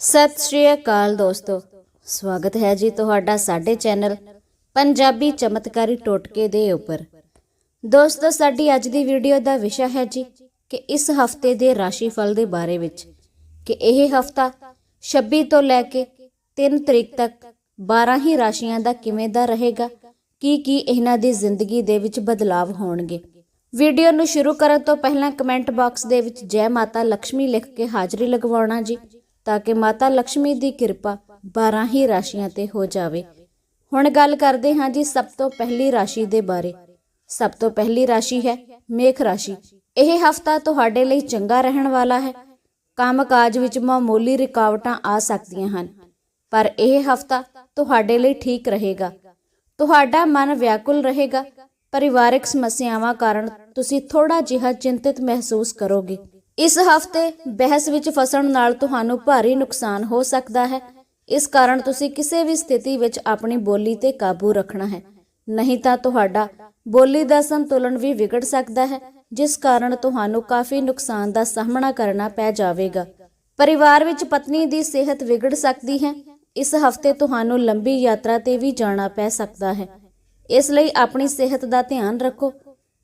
ਸਤਿ ਸ਼੍ਰੀ ਅਕਾਲ ਦੋਸਤੋ। ਸਵਾਗਤ ਹੈ ਜੀ ਤੁਹਾਡਾ ਸਾਡੇ ਚੈਨਲ ਪੰਜਾਬੀ ਚਮਤਕਾਰੀ ਟੋਟਕੇ ਦੇ ਉੱਪਰ। ਦੋਸਤੋ, ਸਾਡੀ ਅੱਜ ਦੀ ਵੀਡੀਓ ਦਾ ਵਿਸ਼ਾ ਹੈ ਜੀ ਕਿ ਇਸ ਹਫ਼ਤੇ ਦੇ ਰਾਸ਼ੀ ਫਲ ਦੇ ਬਾਰੇ ਵਿੱਚ ਕਿ ਇਹ ਹਫਤਾ 26 ਤੋਂ ਲੈ ਕੇ 3 ਤਰੀਕ ਤੱਕ 12 ਹੀ ਰਾਸ਼ੀਆਂ ਦਾ ਕਿਵੇਂ ਦਾ ਰਹੇਗਾ, ਕੀ ਕੀ ਇਹਨਾਂ ਦੀ ਜ਼ਿੰਦਗੀ ਦੇ ਵਿੱਚ ਬਦਲਾਵ ਹੋਣਗੇ। ਵੀਡੀਓ ਨੂੰ ਸ਼ੁਰੂ ਕਰਨ ਤੋਂ ਪਹਿਲਾਂ ਕਮੈਂਟ ਬਾਕਸ ਦੇ ਵਿੱਚ ਜੈ ਮਾਤਾ ਲక్ష్ਮੀ ਲਿਖ ਕੇ ਹਾਜ਼ਰੀ ਲਗਵਾਉਣਾ ਜੀ। ਤਾਂ ਕਿ ਮਾਤਾ ਲక్ష్ਮੀ ਦੀ ਕਿਰਪਾ 12 ਹੀ ਰਾਸ਼ੀਆਂ ਤੇ ਹੋ ਜਾਵੇ। ਹੁਣ ਗੱਲ ਕਰਦੇ ਹਾਂ ਜੀ ਸਭ ਤੋਂ ਪਹਿਲੀ ਰਾਸ਼ੀ ਦੇ ਬਾਰੇ। ਸਭ ਤੋਂ ਪਹਿਲੀ ਰਾਸ਼ੀ ਹੈ ਮੇਖ ਰਾਸ਼ੀ। ਇਹ ਹਫਤਾ ਤੁਹਾਡੇ ਲਈ ਚੰਗਾ ਰਹਿਣ ਵਾਲਾ ਹੈ। ਕੰਮਕਾਜ ਵਿੱਚ ਮਾਮੂਲੀ ਰੁਕਾਵਟਾਂ ਆ ਸਕਦੀਆਂ ਹਨ, ਪਰ ਇਹ ਹਫਤਾ ਤੁਹਾਡੇ ਲਈ ਠੀਕ ਰਹੇਗਾ। ਤੁਹਾਡਾ ਮਨ ਵਿਆਕੁਲ ਰਹੇਗਾ। ਪਰਿਵਾਰਕ ਸਮੱਸਿਆਵਾਂ ਕਾਰਨ ਤੁਸੀਂ ਥੋੜਾ ਜਿਹਾ ਚਿੰਤਿਤ ਮਹਿਸੂਸ ਕਰੋਗੇ। ਇਸ ਹਫ਼ਤੇ ਬਹਿਸ ਵਿੱਚ ਫਸਣ ਨਾਲ ਤੁਹਾਨੂੰ ਭਾਰੀ ਨੁਕਸਾਨ ਹੋ ਸਕਦਾ ਹੈ। ਇਸ ਕਾਰਨ ਤੁਸੀਂ ਕਿਸੇ ਵੀ ਸਥਿਤੀ ਵਿੱਚ ਆਪਣੀ ਬੋਲੀ ਤੇ ਕਾਬੂ ਰੱਖਣਾ ਹੈ। ਨਹੀਂ ਤਾਂ ਤੁਹਾਡਾ ਬੋਲੀ ਦਾ ਸੰਤੁਲਨ ਵੀ ਵਿਗੜ ਸਕਦਾ ਹੈ, ਜਿਸ ਕਾਰਨ ਤੁਹਾਨੂੰ ਕਾਫੀ ਨੁਕਸਾਨ ਦਾ ਸਾਹਮਣਾ ਕਰਨਾ ਪੈ ਜਾਵੇਗਾ। ਪਰਿਵਾਰ ਵਿੱਚ ਪਤਨੀ ਦੀ ਸਿਹਤ ਵਿਗੜ ਸਕਦੀ ਹੈ। ਇਸ ਹਫ਼ਤੇ ਤੁਹਾਨੂੰ ਲੰਬੀ ਯਾਤਰਾ ਤੇ ਵੀ ਜਾਣਾ ਪੈ ਸਕਦਾ ਹੈ। ਇਸ ਲਈ ਆਪਣੀ ਸਿਹਤ ਦਾ ਧਿਆਨ ਰੱਖੋ।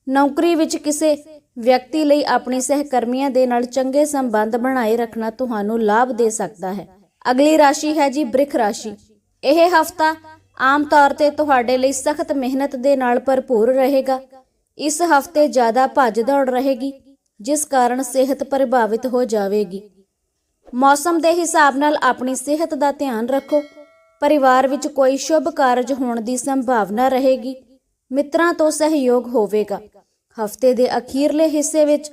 ਨੌਕਰੀ ਵਿੱਚ ਕਿਸੇ ਵਿਅਕਤੀ ਲਈ ਆਪਣੀ ਸਹਿਕਰਮੀਆਂ ਦੇ ਨਾਲ ਚੰਗੇ ਸੰਬੰਧ ਬਣਾਏ ਰੱਖਣਾ ਤੁਹਾਨੂੰ ਲਾਭ ਦੇ ਸਕਦਾ ਹੈ। ਅਗਲੀ ਰਾਸ਼ੀ ਹੈ ਜੀ ਬ੍ਰਿਖ ਰਾਸ਼ੀ। ਇਹ ਹਫਤਾ ਆਮ ਤੌਰ ਤੇ ਤੁਹਾਡੇ ਲਈ ਸਖਤ ਮਿਹਨਤ ਦੇ ਨਾਲ ਭਰਪੂਰ ਰਹੇਗਾ। ਇਸ ਹਫ਼ਤੇ ਜ਼ਿਆਦਾ ਭੱਜ ਦੌੜ ਰਹੇਗੀ, ਜਿਸ ਕਾਰਨ ਸਿਹਤ ਪ੍ਰਭਾਵਿਤ ਹੋ ਜਾਵੇਗੀ। ਮੌਸਮ ਦੇ ਹਿਸਾਬ ਨਾਲ ਆਪਣੀ ਸਿਹਤ ਦਾ ਧਿਆਨ ਰੱਖੋ। ਪਰਿਵਾਰ ਵਿੱਚ ਕੋਈ ਸ਼ੁਭ ਕਾਰਜ ਹੋਣ ਦੀ ਸੰਭਾਵਨਾ ਰਹੇਗੀ। ਮਿੱਤਰਾਂ ਤੋਂ ਸਹਿਯੋਗ ਹੋਵੇਗਾ। ਹਫ਼ਤੇ ਦੇ ਅਖੀਰਲੇ ਹਿੱਸੇ ਵਿੱਚ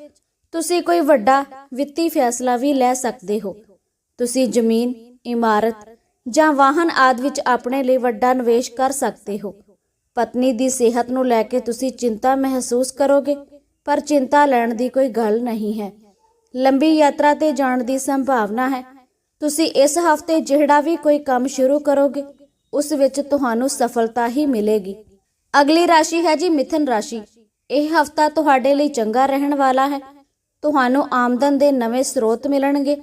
ਤੁਸੀਂ ਕੋਈ ਵੱਡਾ ਵਿੱਤੀ ਫੈਸਲਾ ਵੀ ਲੈ ਸਕਦੇ ਹੋ। ਤੁਸੀਂ ਜ਼ਮੀਨ, ਇਮਾਰਤ ਜਾਂ ਵਾਹਨ ਆਦਿ ਵਿੱਚ ਆਪਣੇ ਲਈ ਵੱਡਾ ਨਿਵੇਸ਼ ਕਰ ਸਕਦੇ ਹੋ। ਪਤਨੀ ਦੀ ਸਿਹਤ ਨੂੰ ਲੈ ਕੇ ਤੁਸੀਂ ਚਿੰਤਾ ਮਹਿਸੂਸ ਕਰੋਗੇ, ਪਰ ਚਿੰਤਾ ਲੈਣ ਦੀ ਕੋਈ ਗੱਲ ਨਹੀਂ ਹੈ। ਲੰਬੀ ਯਾਤਰਾ ਤੇ ਜਾਣ ਦੀ ਸੰਭਾਵਨਾ ਹੈ। ਤੁਸੀਂ ਇਸ ਹਫ਼ਤੇ ਜਿਹੜਾ ਵੀ ਕੋਈ ਕੰਮ ਸ਼ੁਰੂ ਕਰੋਗੇ, ਉਸ ਵਿੱਚ ਤੁਹਾਨੂੰ ਸਫਲਤਾ ਹੀ ਮਿਲੇਗੀ। ਅਗਲੀ ਰਾਸ਼ੀ ਹੈ ਜੀ ਮਿਥਨ ਰਾਸ਼ੀ। ਇਹ ਹਫਤਾ ਤੁਹਾਡੇ ਲਈ ਚੰਗਾ ਰਹਿਣ ਵਾਲਾ ਹੈ। ਤੁਹਾਨੂੰ ਆਮਦਨ ਦੇ ਨਵੇਂ ਸਰੋਤ ਮਿਲਣਗੇ।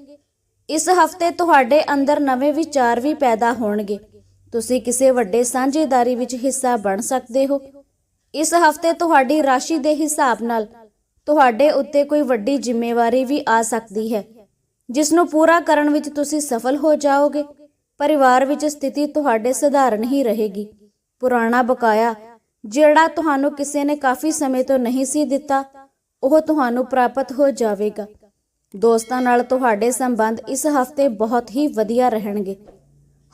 ਇਸ ਹਫ਼ਤੇ ਤੁਹਾਡੇ ਅੰਦਰ ਨਵੇਂ ਵਿਚਾਰ ਵੀ ਪੈਦਾ ਹੋਣਗੇ। ਤੁਸੀਂ ਕਿਸੇ ਵੱਡੇ ਸਾਂਝੇਦਾਰੀ ਵਿੱਚ ਹਿੱਸਾ ਬਣ ਸਕਦੇ ਹੋ। ਇਸ ਹਫ਼ਤੇ ਤੁਹਾਡੀ ਰਾਸ਼ੀ ਦੇ ਹਿਸਾਬ ਨਾਲ ਤੁਹਾਡੇ ਉੱਤੇ ਕੋਈ ਵੱਡੀ ਜ਼ਿੰਮੇਵਾਰੀ ਵੀ ਆ ਸਕਦੀ ਹੈ ਜਿਸ ਨੂੰ ਪੂਰਾ ਕਰਨ ਵਿੱਚ ਤੁਸੀਂ ਸਫਲ ਹੋ ਜਾਓਗੇ। ਪਰਿਵਾਰ ਵਿੱਚ ਸਥਿਤੀ ਤੁਹਾਡੇ ਸਧਾਰਨ ਹੀ ਰਹੇਗੀ। ਪੁਰਾਣਾ ਬਕਾਇਆ ਜਿਹੜਾ ਤੁਹਾਨੂੰ ਕਿਸੇ ਨੇ ਕਾਫੀ ਸਮੇਂ ਤੋਂ ਨਹੀਂ ਸੀ ਦਿੱਤਾ, ਉਹ ਤੁਹਾਨੂੰ ਪ੍ਰਾਪਤ ਹੋ ਜਾਵੇਗਾ। ਦੋਸਤਾਂ ਨਾਲ ਤੁਹਾਡੇ ਸੰਬੰਧ ਇਸ ਹਫ਼ਤੇ ਬਹੁਤ ਹੀ ਵਧੀਆ ਰਹਿਣਗੇ।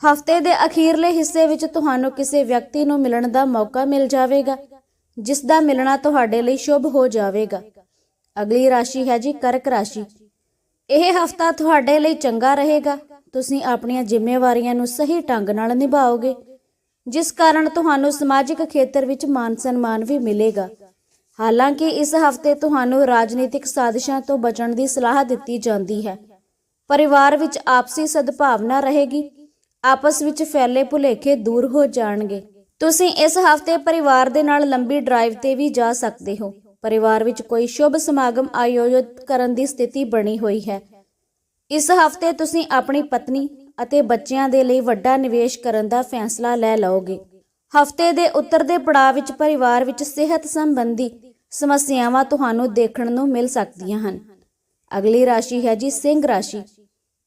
ਹਫ਼ਤੇ ਦੇ ਅਖੀਰਲੇ ਹਿੱਸੇ ਵਿੱਚ ਤੁਹਾਨੂੰ ਕਿਸੇ ਵਿਅਕਤੀ ਨੂੰ ਮਿਲਣ ਦਾ ਮੌਕਾ ਮਿਲ ਜਾਵੇਗਾ, ਜਿਸ ਦਾ ਮਿਲਣਾ ਤੁਹਾਡੇ ਲਈ ਸ਼ੁਭ ਹੋ ਜਾਵੇਗਾ। ਅਗਲੀ ਰਾਸ਼ੀ ਹੈ ਜੀ ਕਰਕ ਰਾਸ਼ੀ। ਇਹ ਹਫਤਾ ਤੁਹਾਡੇ ਲਈ ਚੰਗਾ ਰਹੇਗਾ। ਤੁਸੀਂ ਆਪਣੀਆਂ ਜ਼ਿੰਮੇਵਾਰੀਆਂ ਨੂੰ ਸਹੀ ਢੰਗ ਨਾਲ ਨਿਭਾਓਗੇ। ਜਿਸ ਕਾਰਨ ਤੁਹਾਨੂੰ ਸਮਾਜਿਕ ਖੇਤਰ ਵਿੱਚ ਮਾਨ ਸਨਮਾਨ ਵੀ ਮਿਲੇਗਾ। ਹਾਲਾਂਕਿ ਇਸ ਹਫ਼ਤੇ ਤੁਹਾਨੂੰ ਰਾਜਨੀਤਿਕ ਸਾਜ਼ਿਸ਼ਾਂ ਤੋਂ ਬਚਣ ਦੀ ਸਲਾਹ ਦਿੱਤੀ ਜਾਂਦੀ ਹੈ। ਪਰਿਵਾਰ ਵਿੱਚ ਆਪਸੀ ਸਦਭਾਵਨਾ ਰਹੇਗੀ। ਆਪਸ ਵਿੱਚ ਫੈਲੇ ਭੁਲੇਖੇ ਦੂਰ ਹੋ ਜਾਣਗੇ। ਤੁਸੀਂ ਇਸ ਹਫ਼ਤੇ ਪਰਿਵਾਰ ਦੇ ਨਾਲ ਲੰਬੀ ਡਰਾਈਵ ਤੇ ਵੀ ਜਾ ਸਕਦੇ ਹੋ। ਪਰਿਵਾਰ ਵਿੱਚ ਕੋਈ ਸ਼ੁਭ ਸਮਾਗਮ ਆਯੋਜਿਤ ਕਰਨ ਦੀ ਸਥਿਤੀ ਬਣੀ ਹੋਈ ਹੈ। ਇਸ ਹਫ਼ਤੇ ਤੁਸੀਂ ਆਪਣੀ ਪਤਨੀ ਅਤੇ ਬੱਚਿਆਂ ਦੇ ਲਈ ਵੱਡਾ ਨਿਵੇਸ਼ ਕਰਨ ਦਾ ਫੈਸਲਾ ਲੈ ਲਓਗੇ। ਹਫ਼ਤੇ ਦੇ ਉੱਤਰ ਪੜਾਅ ਵਿੱਚ ਪਰਿਵਾਰ ਵਿੱਚ ਸਿਹਤ ਸੰਬੰਧੀ ਸਮੱਸਿਆਵਾਂ ਤੁਹਾਨੂੰ ਦੇਖਣ ਨੂੰ ਮਿਲ ਸਕਦੀਆਂ ਹਨ। ਅਗਲੀ ਰਾਸ਼ੀ ਹੈ ਜੀ ਸਿੰਘ ਰਾਸ਼ੀ।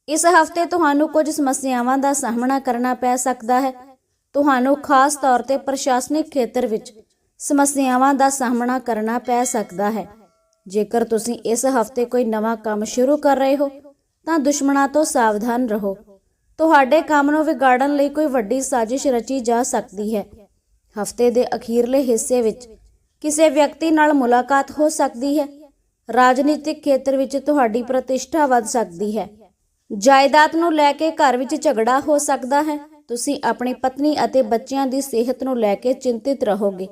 ਇਸ ਹਫ਼ਤੇ ਤੁਹਾਨੂੰ ਕੁਝ ਸਮੱਸਿਆਵਾਂ ਦਾ ਸਾਹਮਣਾ ਕਰਨਾ ਪੈ ਸਕਦਾ ਹੈ। ਤੁਹਾਨੂੰ ਖਾਸ ਤੌਰ ਤੇ ਪ੍ਰਸ਼ਾਸਨਿਕ ਖੇਤਰ ਵਿੱਚ ਸਮੱਸਿਆਵਾਂ ਦਾ ਸਾਹਮਣਾ ਕਰਨਾ ਪੈ ਸਕਦਾ ਹੈ। ਜੇਕਰ ਤੁਸੀਂ ਇਸ ਹਫ਼ਤੇ ਕੋਈ ਨਵਾਂ ਕੰਮ ਸ਼ੁਰੂ ਕਰ ਰਹੇ ਹੋ, ਤਾਂ ਦੁਸ਼ਮਣਾਂ ਤੋਂ ਸਾਵਧਾਨ ਰਹੋ। ਤੁਹਾਡੇ ਕੰਮ ਨੂੰ ਵਿਗਾੜਨ ਲਈ ਕੋਈ ਵੱਡੀ ਸਾਜ਼ਿਸ਼ ਰਚੀ ਜਾ ਸਕਦੀ ਹੈ। ਹਫ਼ਤੇ ਦੇ ਅਖੀਰਲੇ ਹਿੱਸੇ ਵਿੱਚ ਕਿਸੇ ਵਿਅਕਤੀ ਨਾਲ ਮੁਲਾਕਾਤ ਹੋ ਸਕਦੀ ਹੈ। ਰਾਜਨੀਤਿਕ ਖੇਤਰ ਵਿੱਚ ਤੁਹਾਡੀ ਪ੍ਰਤਿਸ਼ਠਾ ਵੱਧ ਸਕਦੀ ਹੈ। ਜਾਇਦਾਦ ਨੂੰ ਲੈ ਕੇ ਘਰ ਵਿੱਚ ਝਗੜਾ ਹੋ ਸਕਦਾ ਹੈ। ਤੁਸੀਂ ਆਪਣੀ ਪਤਨੀ ਅਤੇ ਬੱਚਿਆਂ ਦੀ ਸਿਹਤ ਨੂੰ ਲੈ ਕੇ ਚਿੰਤਿਤ ਰਹੋਗੇ।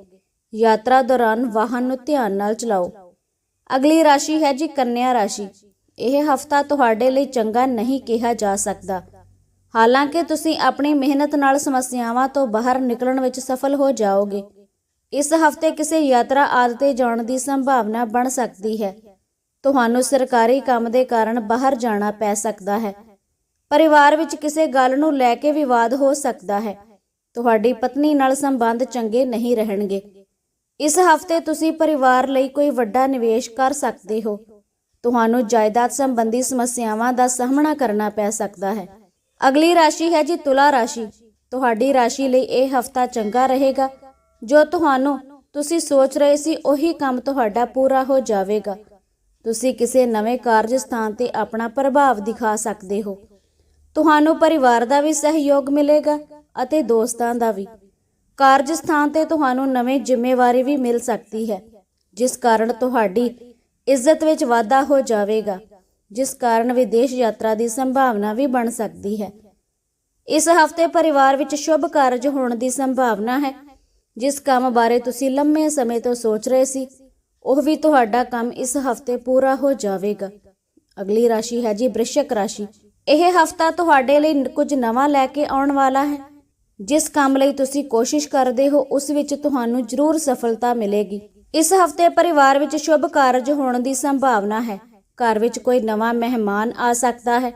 ਯਾਤਰਾ ਦੌਰਾਨ ਵਾਹਨ ਨੂੰ ਧਿਆਨ ਨਾਲ ਚਲਾਓ। ਅਗਲੀ ਰਾਸ਼ੀ ਹੈ ਜੀ ਕੰਨਿਆ ਰਾਸ਼ੀ। ਇਹ ਹਫਤਾ ਤੁਹਾਡੇ ਲਈ ਚੰਗਾ ਨਹੀਂ ਕਿਹਾ ਜਾ ਸਕਦਾ। ਹਾਲਾਂਕਿ ਤੁਸੀਂ ਆਪਣੀ ਮਿਹਨਤ ਨਾਲ ਸਮੱਸਿਆਵਾਂ ਤੋਂ ਬਾਹਰ ਨਿਕਲਣ ਵਿੱਚ ਸਫਲ ਹੋ ਜਾਓਗੇ। ਇਸ ਹਫ਼ਤੇ ਕਿਸੇ ਯਾਤਰਾ ਆਦਿ ਤੇ ਜਾਣ ਦੀ ਸੰਭਾਵਨਾ ਬਣ ਸਕਦੀ ਹੈ। ਤੁਹਾਨੂੰ ਸਰਕਾਰੀ ਕੰਮ ਦੇ ਕਾਰਨ ਬਾਹਰ ਜਾਣਾ ਪੈ ਸਕਦਾ ਹੈ। ਪਰਿਵਾਰ ਵਿੱਚ ਕਿਸੇ ਗੱਲ ਨੂੰ ਲੈ ਕੇ ਵਿਵਾਦ ਹੋ ਸਕਦਾ ਹੈ। ਤੁਹਾਡੀ ਪਤਨੀ ਨਾਲ ਸੰਬੰਧ ਚੰਗੇ ਨਹੀਂ ਰਹਿਣਗੇ। ਇਸ ਹਫ਼ਤੇ ਤੁਸੀਂ ਪਰਿਵਾਰ ਲਈ ਕੋਈ ਵੱਡਾ ਨਿਵੇਸ਼ ਕਰ ਸਕਦੇ ਹੋ। ਤੁਹਾਨੂੰ ਜਾਇਦਾਦ ਸੰਬੰਧੀ ਸਮੱਸਿਆਵਾਂ ਦਾ ਸਾਹਮਣਾ ਕਰਨਾ ਪੈ ਸਕਦਾ ਹੈ। ਅਗਲੀ ਰਾਸ਼ੀ ਹੈ ਜੀ ਤੁਲਾ ਰਾਸ਼ੀ। ਤੁਹਾਡੀ ਰਾਸ਼ੀ ਲਈ ਇਹ ਹਫਤਾ ਚੰਗਾ ਰਹੇਗਾ। ਜੋ ਤੁਹਾਨੂੰ ਤੁਸੀਂ ਸੋਚ ਰਹੇ ਸੀ, ਉਹੀ ਕੰਮ ਤੁਹਾਡਾ ਪੂਰਾ ਹੋ ਜਾਵੇਗਾ। ਤੁਸੀਂ ਕਿਸੇ ਨਵੇਂ ਕਾਰਜ ਸਥਾਨ ਤੇ ਆਪਣਾ ਪ੍ਰਭਾਵ ਦਿਖਾ ਸਕਦੇ ਹੋ। ਤੁਹਾਨੂੰ ਪਰਿਵਾਰ ਦਾ ਵੀ ਸਹਿਯੋਗ ਮਿਲੇਗਾ ਅਤੇ ਦੋਸਤਾਂ ਦਾ ਵੀ। ਕਾਰਜ ਸਥਾਨ ਤੇ ਤੁਹਾਨੂੰ ਨਵੀਂ ਜ਼ਿੰਮੇਵਾਰੀ ਵੀ ਮਿਲ ਸਕਦੀ ਹੈ, ਜਿਸ ਕਾਰਨ ਤੁਹਾਡੀ ਇੱਜ਼ਤ ਵਿੱਚ ਵਾਧਾ ਹੋ ਜਾਵੇਗਾ। ਜਿਸ ਕਾਰਨ ਵਿਦੇਸ਼ ਯਾਤਰਾ ਦੀ ਸੰਭਾਵਨਾ ਵੀ ਬਣ ਸਕਦੀ ਹੈ। ਇਸ ਹਫ਼ਤੇ ਪਰਿਵਾਰ ਵਿੱਚ ਸ਼ੁਭ ਕਾਰਜ ਹੋਣ ਦੀ ਸੰਭਾਵਨਾ ਹੈ। ਜਿਸ ਕੰਮ ਬਾਰੇ ਤੁਸੀਂ ਲੰਮੇ ਸਮੇਂ ਤੋਂ ਸੋਚ ਰਹੇ ਸੀ, ਉਹ ਵੀ ਤੁਹਾਡਾ ਕੰਮ ਇਸ ਹਫ਼ਤੇ ਪੂਰਾ ਹੋ ਜਾਵੇਗਾ। ਅਗਲੀ ਰਾਸ਼ੀ ਹੈ ਜੀ ਬ੍ਰਿਸ਼ਕ ਰਾਸ਼ੀ। ਇਹ ਹਫਤਾ ਤੁਹਾਡੇ ਲਈ ਕੁਝ ਨਵਾਂ ਲੈ ਕੇ ਆਉਣ ਵਾਲਾ ਹੈ। ਜਿਸ ਕੰਮ ਲਈ ਤੁਸੀਂ ਕੋਸ਼ਿਸ਼ ਕਰਦੇ ਹੋ, ਉਸ ਵਿੱਚ ਤੁਹਾਨੂੰ ਜ਼ਰੂਰ ਸਫਲਤਾ ਮਿਲੇਗੀ। ਇਸ ਹਫ਼ਤੇ ਪਰਿਵਾਰ ਵਿੱਚ ਸ਼ੁਭ ਕਾਰਜ ਹੋਣ ਦੀ ਸੰਭਾਵਨਾ ਹੈ। ਘਰ ਵਿੱਚ ਕੋਈ ਨਵਾਂ ਮਹਿਮਾਨ ਆ ਸਕਦਾ ਹੈ।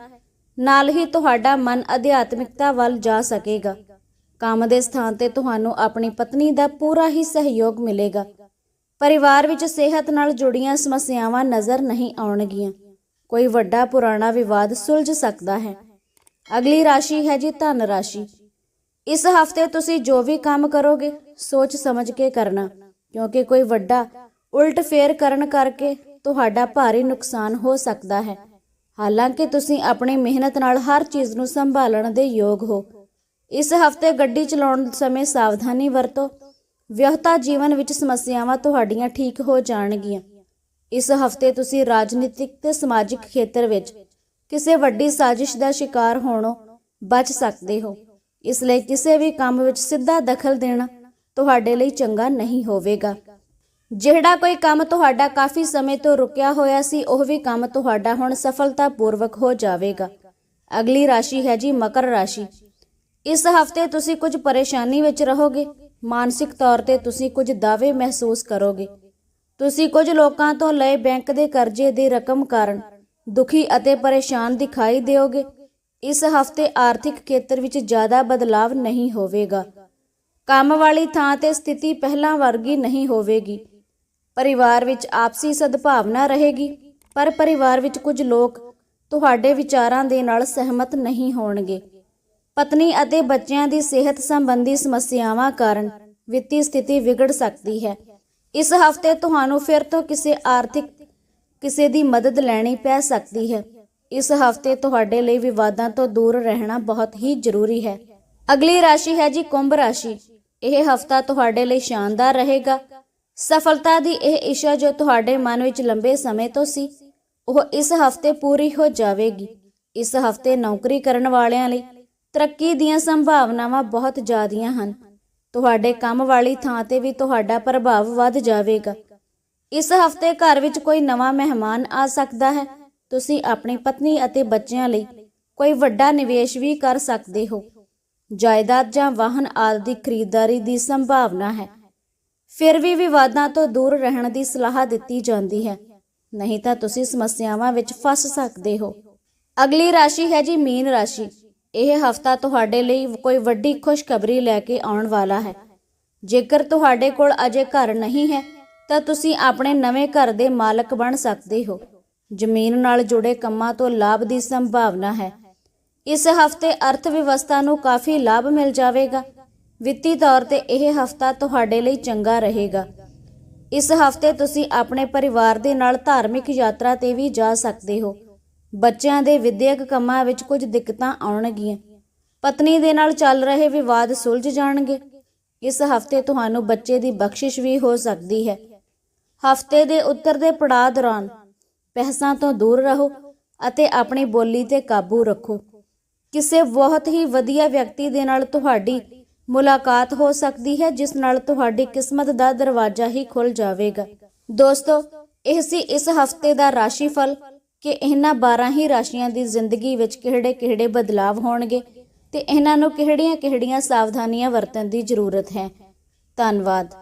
ਨਾਲ ਹੀ ਤੁਹਾਡਾ ਮਨ ਅਧਿਆਤਮਿਕਤਾ ਵੱਲ ਜਾ ਸਕੇਗਾ। ਕੰਮ ਦੇ ਸਥਾਨ ਤੇ ਤੁਹਾਨੂੰ ਆਪਣੀ ਪਤਨੀ ਦਾ ਪੂਰਾ ਹੀ ਸਹਿਯੋਗ ਮਿਲੇਗਾ। ਪਰਿਵਾਰ ਵਿੱਚ ਸਿਹਤ ਨਾਲ ਜੁੜੀਆਂ ਸਮੱਸਿਆਵਾਂ ਨਜ਼ਰ ਨਹੀਂ ਆਉਣਗੀਆਂ। ਕੋਈ ਵੱਡਾ ਪੁਰਾਣਾ ਵਿਵਾਦ ਸੁਲਝ ਸਕਦਾ ਹੈ। ਅਗਲੀ ਰਾਸ਼ੀ ਹੈ ਜੀ ਧਨ ਰਾਸ਼ੀ। ਇਸ ਹਫ਼ਤੇ ਤੁਸੀਂ ਜੋ ਵੀ ਕੰਮ ਕਰੋਗੇ, ਸੋਚ ਸਮਝ ਕੇ ਕਰਨਾ। ਕਿਉਂਕਿ ਕੋਈ ਵੱਡਾ ਉਲਟ ਫੇਰ ਕਰਨ ਕਰਕੇ ਤੁਹਾਡਾ ਭਾਰੀ ਨੁਕਸਾਨ ਹੋ ਸਕਦਾ ਹੈ। ਹਾਲਾਂਕਿ ਤੁਸੀਂ ਆਪਣੀ ਮਿਹਨਤ ਨਾਲ ਹਰ ਚੀਜ਼ ਨੂੰ ਸੰਭਾਲਣ ਦੇ ਯੋਗ ਹੋ। ਇਸ ਹਫ਼ਤੇ ਗੱਡੀ ਚਲਾਉਣ ਸਮੇਂ ਸਾਵਧਾਨੀ ਵਰਤੋ। ਵਿਆਹਤਾ ਜੀਵਨ ਵਿੱਚ ਸਮੱਸਿਆਵਾਂ ਤੁਹਾਡੀਆਂ ਠੀਕ ਹੋ ਜਾਣਗੀਆਂ। ਇਸ ਹਫ਼ਤੇ ਤੁਸੀਂ ਰਾਜਨੀਤਿਕ ਤੇ ਸਮਾਜਿਕ ਖੇਤਰ ਵਿੱਚ ਕਿਸੇ ਵੱਡੀ ਸਾਜ਼ਿਸ਼ ਦਾ ਸ਼ਿਕਾਰ ਹੋਣੋਂ ਬਚ ਸਕਦੇ ਹੋ। ਇਸ ਲਈ ਕਿਸੇ ਵੀ ਕੰਮ ਵਿੱਚ ਸਿੱਧਾ ਦਖਲ ਦੇਣਾ ਤੁਹਾਡੇ ਲਈ ਚੰਗਾ ਨਹੀਂ ਹੋਵੇਗਾ। ਜਿਹੜਾ ਕੋਈ ਕੰਮ ਤੁਹਾਡਾ ਕਾਫੀ ਸਮੇਂ ਤੋਂ ਰੁਕਿਆ ਹੋਇਆ ਸੀ, ਉਹ ਵੀ ਕੰਮ ਤੁਹਾਡਾ ਹੁਣ ਸਫਲਤਾਪੂਰਵਕ ਹੋ ਜਾਵੇਗਾ। ਅਗਲੀ ਰਾਸ਼ੀ ਹੈ ਜੀ ਮਕਰ ਰਾਸ਼ੀ। ਇਸ ਹਫ਼ਤੇ ਤੁਸੀਂ ਕੁਝ ਪਰੇਸ਼ਾਨੀ ਵਿੱਚ ਰਹੋਗੇ। ਮਾਨਸਿਕ ਤੌਰ ਤੇ ਤੁਸੀਂ ਕੁਝ ਦਾਅਵੇ ਮਹਿਸੂਸ ਕਰੋਗੇ। ਤੁਸੀਂ ਕੁਝ ਲੋਕਾਂ ਤੋਂ ਲਏ ਬੈਂਕ ਦੇ ਕਰਜ਼ੇ ਦੀ ਰਕਮ ਕਾਰਨ ਦੁਖੀ ਅਤੇ ਪਰੇਸ਼ਾਨ ਦਿਖਾਈ ਦਿਓਗੇ। ਇਸ ਹਫ਼ਤੇ ਆਰਥਿਕ ਖੇਤਰ ਵਿੱਚ ਜ਼ਿਆਦਾ ਬਦਲਾਵ ਨਹੀਂ ਹੋਵੇਗਾ। ਕੰਮ ਵਾਲੀ ਥਾਂ ਤੇ ਸਥਿਤੀ ਪਹਿਲਾਂ ਵਰਗੀ ਨਹੀਂ ਹੋਵੇਗੀ। ਪਰਿਵਾਰ ਵਿੱਚ ਆਪਸੀ ਸਦਭਾਵਨਾ ਰਹੇਗੀ, ਪਰ ਪਰਿਵਾਰ ਵਿੱਚ ਕੁਝ ਲੋਕ ਤੁਹਾਡੇ ਵਿਚਾਰਾਂ ਦੇ ਨਾਲ ਸਹਿਮਤ ਨਹੀਂ ਹੋਣਗੇ। ਪਤਨੀ ਅਤੇ ਬੱਚਿਆਂ ਦੀ ਸਿਹਤ ਸੰਬੰਧੀ ਸਮੱਸਿਆਵਾਂ ਕਾਰਨ ਵਿੱਤੀ ਸਥਿਤੀ ਵਿਗੜ ਸਕਦੀ ਹੈ। ਇਸ ਹਫ਼ਤੇ ਤੁਹਾਨੂੰ ਫਿਰ ਤੋਂ ਕਿਸੇ ਆਰਥਿਕ ਕਿਸੇ ਦੀ ਮਦਦ ਲੈਣੀ ਪੈ ਸਕਦੀ ਹੈ। ਇਸ ਹਫ਼ਤੇ ਤੁਹਾਡੇ ਲਈ ਵਿਵਾਦਾਂ ਤੋਂ ਦੂਰ ਰਹਿਣਾ ਬਹੁਤ ਹੀ ਜ਼ਰੂਰੀ ਹੈ। ਅਗਲੀ ਰਾਸ਼ੀ ਹੈ ਜੀ ਕੁੰਭ ਰਾਸ਼ੀ। ਇਹ ਹਫਤਾ ਤੁਹਾਡੇ ਲਈ ਸ਼ਾਨਦਾਰ ਰਹੇਗਾ। ਸਫਲਤਾ ਦੀ ਇਹ ਇੱਛਾ ਜੋ ਤੁਹਾਡੇ ਮਨ ਵਿੱਚ ਲੰਬੇ ਸਮੇਂ ਤੋਂ ਸੀ, ਉਹ ਇਸ ਹਫ਼ਤੇ ਪੂਰੀ ਹੋ ਜਾਵੇਗੀ। ਇਸ ਹਫ਼ਤੇ ਨੌਕਰੀ ਕਰਨ ਵਾਲਿਆਂ ਲਈ ਤਰੱਕੀ ਦੀਆਂ ਸੰਭਾਵਨਾਵਾਂ ਬਹੁਤ ਜ਼ਿਆਦੀਆਂ ਹਨ। ਤੁਹਾਡੇ ਕੰਮ ਵਾਲੀ ਥਾਂ ਤੇ ਵੀ ਤੁਹਾਡਾ ਪ੍ਰਭਾਵ ਵੱਧ ਜਾਵੇਗਾ। ਇਸ ਹਫ਼ਤੇ ਘਰ ਵਿੱਚ ਕੋਈ ਨਵਾਂ ਮਹਿਮਾਨ ਆ ਸਕਦਾ ਹੈ। ਤੁਸੀਂ ਆਪਣੀ ਪਤਨੀ ਅਤੇ ਬੱਚਿਆਂ ਲਈ ਕੋਈ ਵੱਡਾ ਨਿਵੇਸ਼ ਵੀ ਕਰ ਸਕਦੇ ਹੋ। ਜਾਇਦਾਦ ਜਾਂ ਵਾਹਨ ਆਦਿ ਦੀ ਖਰੀਦਦਾਰੀ ਦੀ ਸੰਭਾਵਨਾ ਹੈ। ਫਿਰ ਵੀ ਵਿਵਾਦਾਂ ਤੋਂ ਦੂਰ ਰਹਿਣ ਦੀ ਸਲਾਹ ਦਿੱਤੀ ਜਾਂਦੀ ਹੈ। ਨਹੀਂ ਤਾਂ ਤੁਸੀਂ ਸਮੱਸਿਆਵਾਂ ਵਿੱਚ ਫਸ ਸਕਦੇ ਹੋ। ਅਗਲੀ ਰਾਸ਼ੀ ਹੈ ਜੀ ਮੀਨ ਰਾਸ਼ੀ। ਇਹ ਹਫਤਾ ਤੁਹਾਡੇ ਲਈ ਕੋਈ ਵੱਡੀ ਖੁਸ਼ਖਬਰੀ ਲੈ ਕੇ ਆਉਣ ਵਾਲਾ ਹੈ। ਜੇਕਰ ਤੁਹਾਡੇ ਕੋਲ ਅਜੇ ਘਰ ਨਹੀਂ ਹੈ, ਤਾਂ ਤੁਸੀਂ ਆਪਣੇ ਨਵੇਂ ਘਰ ਦੇ ਮਾਲਕ ਬਣ ਸਕਦੇ ਹੋ। ਜ਼ਮੀਨ ਨਾਲ ਜੁੜੇ ਕੰਮਾਂ ਤੋਂ ਲਾਭ ਦੀ ਸੰਭਾਵਨਾ ਹੈ। ਇਸ ਹਫ਼ਤੇ ਅਰਥ ਵਿਵਸਥਾ ਨੂੰ ਕਾਫੀ ਲਾਭ ਮਿਲ ਜਾਵੇਗਾ। ਵਿੱਤੀ ਤੌਰ ਤੇ ਇਹ ਹਫਤਾ ਤੁਹਾਡੇ ਲਈ ਚੰਗਾ ਰਹੇਗਾ। ਇਸ ਹਫ਼ਤੇ ਤੁਸੀਂ ਆਪਣੇ ਪਰਿਵਾਰ ਦੇ ਨਾਲ ਧਾਰਮਿਕ ਯਾਤਰਾ ਤੇ ਵੀ ਜਾ ਸਕਦੇ ਹੋ। ਬੱਚਿਆਂ ਦੇ ਵਿਦਿਅਕ ਕੰਮਾਂ ਵਿੱਚ ਕੁਝ ਦਿੱਕਤਾਂ ਆਉਣਗੀਆਂ। ਪਤਨੀ ਦੇ ਨਾਲ ਚੱਲ ਰਹੇ ਵਿਵਾਦ ਸੁਲਝ ਜਾਣਗੇ। ਇਸ ਹਫ਼ਤੇ ਤੁਹਾਨੂੰ ਬੱਚੇ ਦੀ ਬਖਸ਼ਿਸ਼ ਵੀ ਹੋ ਸਕਦੀ ਹੈ। ਹਫ਼ਤੇ ਦੇ ਉੱਤਰ ਦੇ ਪੜਾਅ ਦੌਰਾਨ ਪੈਸਾ ਤੋਂ ਦੂਰ ਰਹੋ ਅਤੇ ਆਪਣੀ ਬੋਲੀ ਤੇ ਕਾਬੂ ਰੱਖੋ। ਕਿਸੇ ਬਹੁਤ ਹੀ ਵਧੀਆ ਵਿਅਕਤੀ ਦੇ ਨਾਲ ਤੁਹਾਡੀ ਮੁਲਾਕਾਤ ਹੋ ਸਕਦੀ ਹੈ, ਜਿਸ ਨਾਲ ਤੁਹਾਡੀ ਕਿਸਮਤ ਦਾ ਦਰਵਾਜ਼ਾ ਹੀ ਖੁੱਲ ਜਾਵੇਗਾ। ਦੋਸਤੋ, ਇਹ ਸੀ ਇਸ ਹਫ਼ਤੇ ਦਾ ਰਾਸ਼ੀ ਫਲ ਕਿ ਇਹਨਾਂ 12 ਹੀ ਰਾਸ਼ੀਆਂ ਦੀ ਜ਼ਿੰਦਗੀ ਵਿੱਚ ਕਿਹੜੇ-ਕਿਹੜੇ ਬਦਲਾਵ ਹੋਣਗੇ ਤੇ ਇਹਨਾਂ ਨੂੰ ਕਿਹੜੀਆਂ-ਕਿਹੜੀਆਂ ਸਾਵਧਾਨੀਆਂ ਵਰਤਣ ਦੀ ਜ਼ਰੂਰਤ ਹੈ। ਧੰਨਵਾਦ।